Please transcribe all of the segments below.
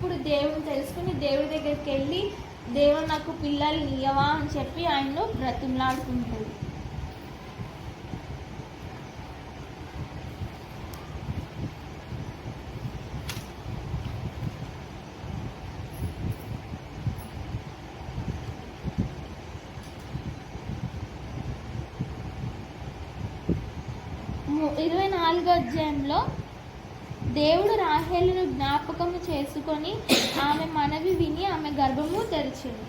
ఇప్పుడు దేవుని తెలుసుకుని దేవుడి దగ్గరికి వెళ్ళి దేవుడు నాకు పిల్లలు ఇయ్యవా? అని చెప్పి ఆయన్ను బ్రతిమలాడుకుంటాడు. ఇరవై నాలుగో అధ్యాయంలో దేవుడు రాహేలును జ్ఞాపకము చేసుకొని ఆమె మనవి విని ఆమె గర్భము తెరిచింది.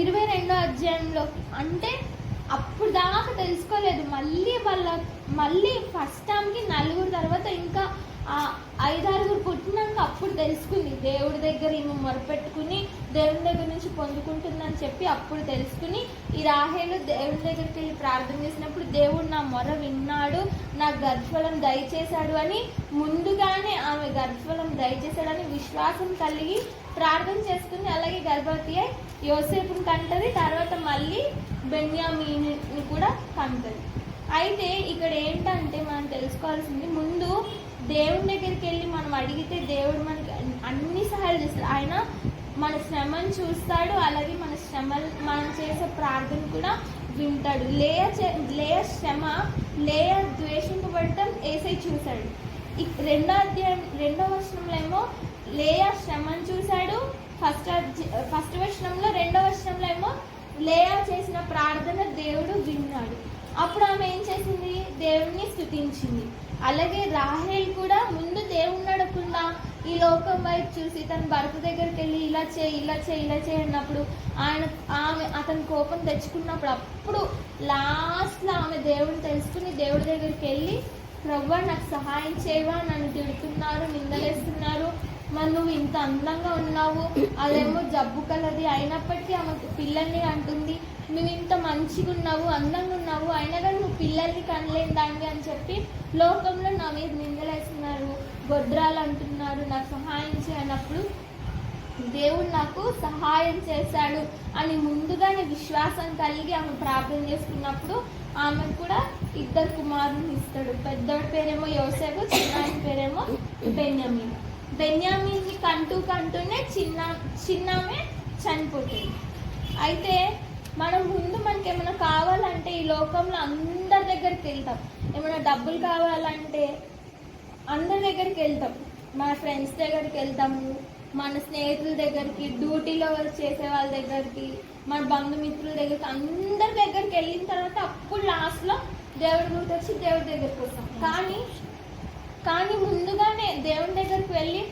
ఇరవై రెండో అధ్యాయంలో అంటే అప్పుడు దాకా తెలుసుకోలేదు. మళ్ళీ వాళ్ళ మళ్ళీ ఫస్ట్ టైంకి నలుగురు తర్వాత ఇంకా ఐదారుగురు పుట్టినాక అప్పుడు తెలుసుకుంది. దేవుడి దగ్గర ఈమె మొరపెట్టుకుని దేవుని దగ్గర నుంచి పొందుకుంటుందని చెప్పి అప్పుడు తెలుసుకుని ఈ రాహేలు దేవుడి దగ్గరికి వెళ్ళి ప్రార్థన చేసినప్పుడు దేవుడు నా మొర విన్నాడు నా గర్భఫలం దయచేశాడు అని ముందుగానే ఆమె గర్భఫలం దయచేశాడని విశ్వాసం కలిగి ప్రార్థన చేసుకుని అలాగే గర్భవతి అయి యోసేపుని కంటది తర్వాత మళ్ళీ బెన్యామీని కూడా కంటది. అయితే ఇక్కడ ఏంటంటే మనం తెలుసుకోవాల్సింది ముందు దేవుడి దగ్గరికి వెళ్ళి మనం అడిగితే దేవుడు మనకి అన్ని సహాయాలు చేస్తాడు. ఆయన మన శ్రమను చూస్తాడు అలాగే మన శ్రమ మనం చేసే ప్రార్థన కూడా వింటాడు. లేయ చే- లేయ శ్రమ లేయ ద్వేషింపబడటం ఏసై చూశాడు. రెండో అధ్యాయం రెండో వర్షంలో ఏమో లేయ శ్రమను చూశాడు. ఫస్ట్ ఫస్ట్ వర్షంలో రెండో వర్షంలో ఏమో లేయ చేసిన ప్రార్థన దేవుడు విన్నాడు. అప్పుడు ఆమె ఏం చేసింది? దేవుణ్ణి స్థుతించింది అలాగే రాహేల్ కూడా ముందు దేవుణ్ణి అడగకుండా ఈ లోకం వైపు చూసి తన భర్త దగ్గరికి వెళ్ళి ఇలా చేయి ఇలా చేయి ఇలా చేయి అన్నప్పుడు ఆయన ఆమె అతని కోపం తెచ్చుకున్నప్పుడు అప్పుడు లాస్ట్లో ఆమె దేవుడిని తెలుసుకుని దేవుడి దగ్గరికి వెళ్ళి ప్రవ్వా నాకు సహాయం చేయవా? నన్ను తిడుతున్నారు నిందలేస్తున్నారు. మరి నువ్వు ఇంత అందంగా ఉన్నావు అదేమో జబ్బు కలది అయినప్పటికీ ఆమె పిల్లల్ని అంటుంది. నువ్వు ఇంత మంచిగా ఉన్నావు అందంగా ఉన్నావు అయినా కానీ నువ్వు పిల్లల్ని కనలేని దాన్ని అని చెప్పి లోకంలో నా మీద నిందలేస్తున్నారు. గొడ్రాలు అంటున్నారు నాకు సహాయం చేయనప్పుడు దేవుడు నాకు సహాయం చేశాడు అని ముందుగానే విశ్వాసం కలిగి ఆమె ప్రార్థన చేసుకున్నప్పుడు ఆమె కూడా ఇద్దరు కుమారుని ఇస్తాడు. పెద్దోడి పేరేమో యోసేపు చిన్నాయన పేరేమో బెన్యమీన్. బెన్యామిన్ని కంటూ కంటూనే చిన్న చిన్నమే చనిపోతుంది. అయితే మనం ముందు మనకి ఏమైనా కావాలంటే ఈ లోకంలో అందరి దగ్గరికి వెళ్తాం. ఏమైనా డబ్బులు కావాలంటే అందరి దగ్గరికి వెళ్తాం. మన ఫ్రెండ్స్ దగ్గరికి వెళ్తాము మన స్నేహితుల దగ్గరికి డ్యూటీలో చేసే వాళ్ళ దగ్గరికి మన బంధుమిత్రుల దగ్గరికి అందరి దగ్గరికి వెళ్ళిన తర్వాత అప్పుడు లాస్ట్లో దేవుడి గుర్తొచ్చి దేవుడి దగ్గరికి వస్తాం. కానీ కానీ ముందుగానే దేవుని దగ్గరికి వెళ్ళి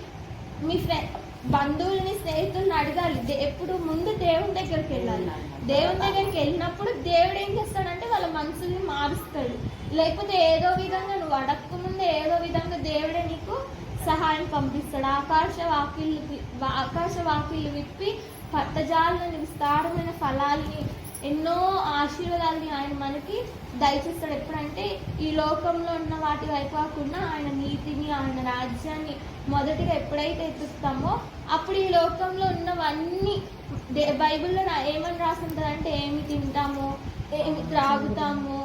మీ ఫ్రెండ్ బంధువుల్ని స్నేహితుల్ని అడగాలి. దే- ఎప్పుడు ముందు దేవుని దగ్గరికి వెళ్ళాలి. దేవుని దగ్గరికి వెళ్ళినప్పుడు దేవుడు ఏం చేస్తాడంటే వాళ్ళ మనసుల్ని మారుస్తాడు. లేకపోతే ఏదో విధంగా నువ్వు అడగక ముందే ఏదో విధంగా దేవుడే నీకు సహాయం పంపిస్తాడు. ఆకాశ వాకిళ్ళు ఆకాశ వాకిళ్ళు విప్పి పట్టజాలని విస్తారమైన ఫలాల్ని ఎన్నో ఆశీర్వాదాలని ఆయన మనకి దయచేస్తాడు. ఎప్పుడంటే ఈ లోకంలో ఉన్న వాటి వైపు కాకుండా ఆయన నీతిని ఆయన రాజ్యాన్ని మొదటిగా ఎప్పుడైతే ఎత్తుస్తామో అప్పుడు ఈ లోకంలో ఉన్నవన్నీ బైబిల్లో ఏమని ఏమని రాసుంటుందంటే ఏమి తింటాము ఏమి త్రాగుతాము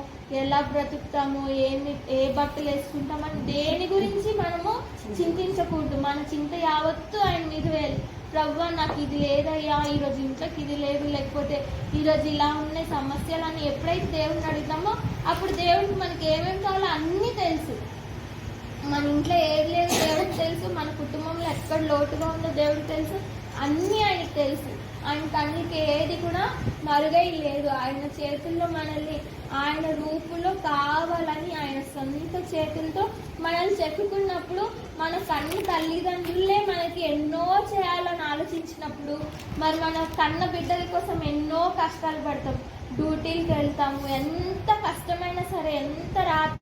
ఎలా బ్రతుకుతాము ఏమి ఏ బట్టలు వేసుకుంటామని దేని గురించి మనము చింతించకూడదు. మన చింత యావత్తు ఆయన మీద వేయాలి. ప్రవ్వా నాకు ఇది లేదయ్యా ఈరోజు ఇంట్లోకి ఇది లేదు. లేకపోతే ఈరోజు ఇలా ఉన్నాయి సమస్యలు అని ఎప్పుడైతే దేవుడిని అడుగుతామో అప్పుడు దేవుడికి మనకి ఏమేమి కావాలో అన్నీ తెలుసు. మన ఇంట్లో ఏది లేదు దేవుడికి తెలుసు మన కుటుంబంలో ఎక్కడ లోటుగా ఉందో దేవుడికి తెలుసు అన్నీ ఆయనకి తెలుసు. ఆయన కన్నుకి ఏది కూడా మరుగై లేదు. ఆయన చేతుల్లో మనల్ని ఆయన రూపులో కావాలని ఆయన సొంత చేతులతో మనల్ని చెప్పుకున్నప్పుడు మన కన్ను తల్లిదండ్రులే మనకి ఎన్నో చేయాలని ఆలోచించినప్పుడు మరి మన కన్న బిడ్డల కోసం ఎన్నో కష్టాలు పడతాం. డ్యూటీలకు వెళ్తాము. ఎంత కష్టమైనా సరే ఎంత రాత్రి